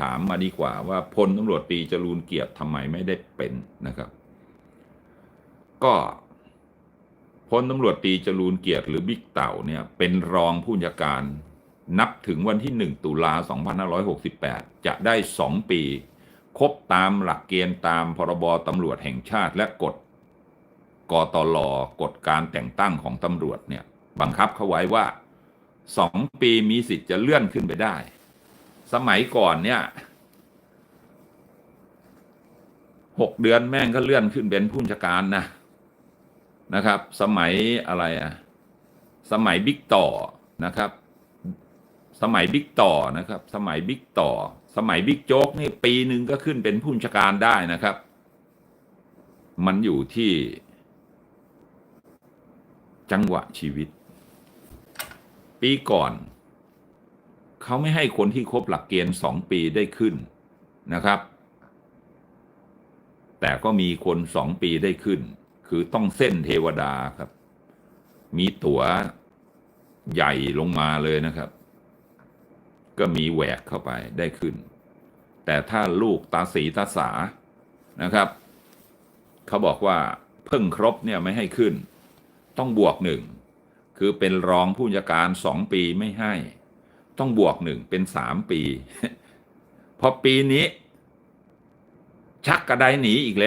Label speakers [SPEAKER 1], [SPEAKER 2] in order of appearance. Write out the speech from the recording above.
[SPEAKER 1] ถามมาดีกว่าว่าพลตำรวจตรีจรูนเกียรติทำไมไม่ได้เป็นนะครับ ก็พลตำรวจตรีจรูนเกียรติหรือบิ๊กเต่าเนี่ยเป็นรองผู้บัญชาการนับถึงวันที่ 1 ตุลา 2568 จะได้ 2 ปี ครบตามหลักเกณฑ์ตามพรบตำรวจแห่งชาติและกฎกตลกฎการแต่งตั้งของตำรวจเนี่ยบังคับเขาไว้ว่า 2 ปีมีสิทธิ์จะเลื่อนขึ้นไปได้ สมัยก่อนเนี่ยหกเดือนแม่งก็เลื่อนขึ้นเป็นผู้บัญชาการนะนะครับ สมัยอะไรอะสมัยบิ๊กต่อนะครับ สมัยบิ๊กต่อนะครับ สมัยบิ๊กต่อ สมัยบิ๊กโจ๊กนี่ปีหนึ่งก็ขึ้นเป็นผู้บัญชาการได้นะครับ มันอยู่ที่ จังหวะชีวิต ปีก่อน เขาไม่ให้คนที่ครบหลักเกณฑ์สองปีได้ขึ้นนะครับ แต่ก็มีคนสองปีได้ขึ้น คือต้องเส้นเทวดาครับ มีตั๋วใหญ่ลงมาเลยนะครับ ก็มีแหวกเข้าไปได้ขึ้น แต่ถ้าลูกตาสีตาสานะครับ เขาบอกว่าเพิ่งครบเนี่ยไม่ให้ขึ้น ต้องบวกหนึ่ง คือเป็นรองผู้จัดการสองปีไม่ให้ ต้องบวกหนึ่งเป็นสามปี พอปีนี้ ชักกระไดหนีอีกแล้ว